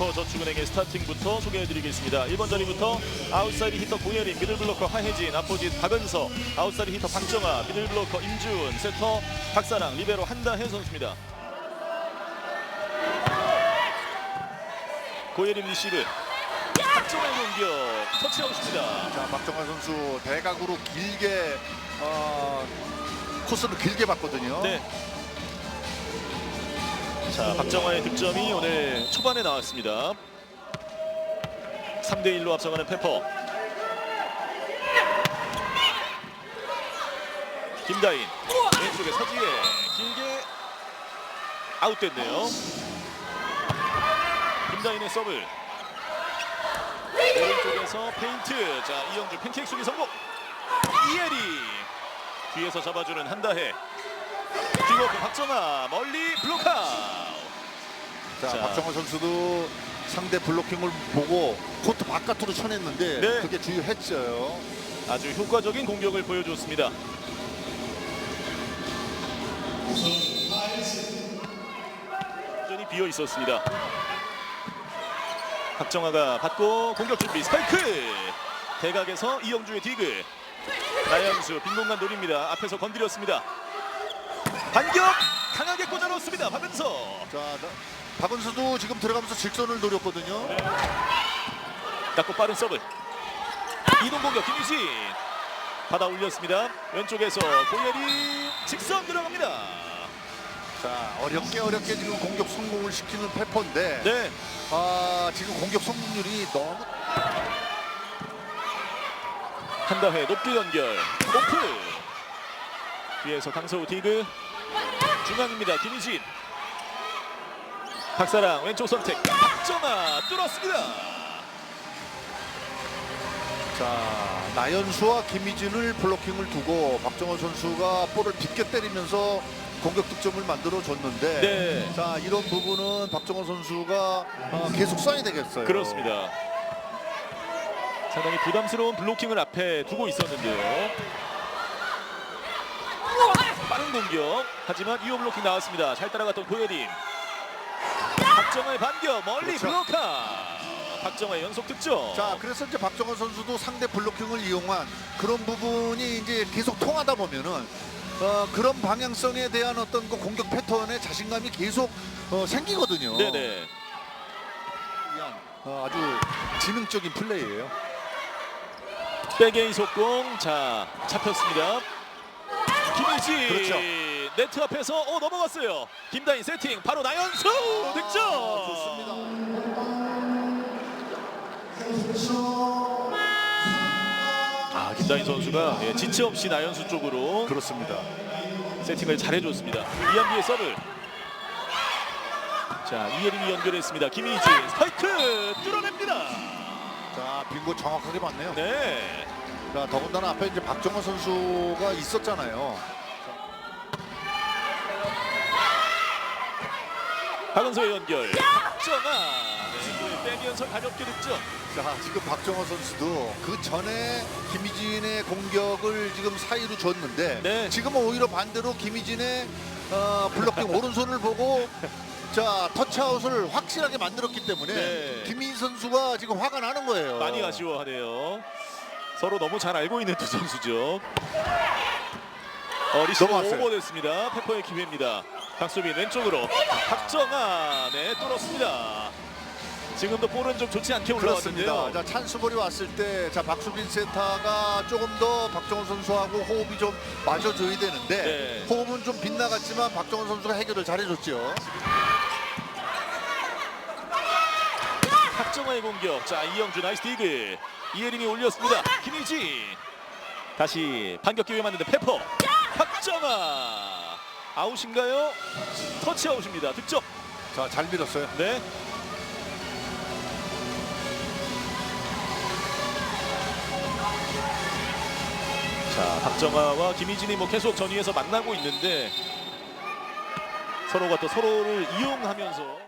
페퍼저축은행의 스타팅부터 소개해드리겠습니다. 1번 자리부터 아웃사이드 히터 고예린, 미들블로커 하혜진, 앞포진 박은서, 아웃사이드 히터 박정아, 미들블로커 임주은, 세터 박사랑, 리베로 한다혜 선수입니다. 고예린 리시브, 박정아의 공격, 터치아웃입니다. 자, 박정환 선수 대각으로 길게 어, 코스를 길게 봤거든요. 네. 자, 박정아의 득점이 오늘 초반에 나왔습니다. 3대 1로 앞서가는 페퍼. 김다인 왼쪽에 서지혜 길게 아웃됐네요. 김다인의 서브. 오른쪽에서 페인트. 자, 이영주 팬케이크 수비 성공. 이혜리 뒤에서 잡아주는 한다혜. 뒤로 박정아 멀리 블록아웃. 자, 자. 박정환 선수도 상대 블로킹을 보고 코트 바깥으로 쳐냈는데 네. 그게 주요했어요. 아주 효과적인 공격을 보여줬습니다. 전이 비어 있었습니다. 박정아가 받고 공격 준비 스파이크 대각에서 이영주의 디그 나연수 빈 공간 노립니다. 앞에서 건드렸습니다. 반격 강하게 꽂아놓습니다. 박은서 자, 나- 박은수도 지금 들어가면서 직선을 노렸거든요. 네. 닦고 빠른 서브 이동 공격 김유진 받아 올렸습니다. 왼쪽에서 고예리 직선 들어갑니다. 자, 어렵게 어렵게 지금 공격 성공을 시키는 페퍼인데 네. 아, 지금 공격 성공률이 너무 한다회 높게 연결 오프 뒤에서 강서우 디그 중앙입니다. 김희진. 박사랑 왼쪽 선택. 박정아 뚫었습니다. 자, 나연수와 김희진을 블로킹을 두고 박정원 선수가 볼을 빗겨 때리면서 공격 득점을 만들어 줬는데 네. 자, 이런 부분은 박정원 선수가 어, 계속 써야 되겠어요. 그렇습니다. 상당히 부담스러운 블로킹을 앞에 두고 있었는데요 빠른 공격. 하지만 이호 블로킹 나왔습니다. 잘 따라갔던 고예림 박정아의 반격 멀리 그렇죠. 블로카. 박정아의 연속 득점. 자, 그래서 이제 박정원 선수도 상대 블로킹을 이용한 그런 부분이 이제 계속 통하다 보면은 어, 그런 방향성에 대한 어떤 그 공격 패턴에 자신감이 계속 어, 생기거든요. 네네. 어, 아주 지능적인 플레이예요. 백에인 속공. 자 잡혔습니다 김일지 그렇죠. 네트 앞에서 어 넘어갔어요. 김다인 세팅 바로 나연수! 득점! 아, 좋습니다. 아 김다인 선수가 예, 지체 없이 나연수 쪽으로 그렇습니다. 세팅을 잘해줬습니다. 이한비의 서브 자 이예림이 연결했습니다. 김희진 스파이크! 뚫어냅니다. 자, 빙고 정확하게 맞네요. 네 자, 더군다나 앞에 이제 박정원 선수가 있었잖아요. 박은서의 연결 박정아 네, 빼면서 가볍게 득점 자, 지금 박정원 선수도 그 전에 김희진의 공격을 지금 사이로 줬는데 네. 지금은 오히려 반대로 김희진의 어, 블록킹 오른손을 보고 자 터치아웃을 확실하게 만들었기 때문에 네. 김희진 선수가 지금 화가 나는 거예요. 많이 아쉬워하네요. 서로 너무 잘 알고 있는 두 선수죠. 어, 리시브 넘어왔어요. 오버됐습니다. 페퍼의 기회입니다. 박수빈 왼쪽으로 박정아 네 뚫었습니다. 지금도 볼은 좀 좋지 않게. 올라왔는데요. 자 찬스볼이 왔을 때 자 박수빈 센터가 조금 더 박정원 선수하고 호흡이 좀 맞아줘야 되는데 네. 호흡은 좀 빗나갔지만 박정원 선수가 해결을 잘해줬죠. 박정아의 공격. 자 이영주 나이스 디그. 이혜림이 올렸습니다. 김희진 다시 반격 기회 맞는데 페퍼. 박정아 아웃인가요? 터치 아웃입니다. 득점. 자 잘 밀었어요. 네. 자, 박정아와 김희진이 뭐 계속 전위에서 만나고 있는데 서로가 또 서로를 이용하면서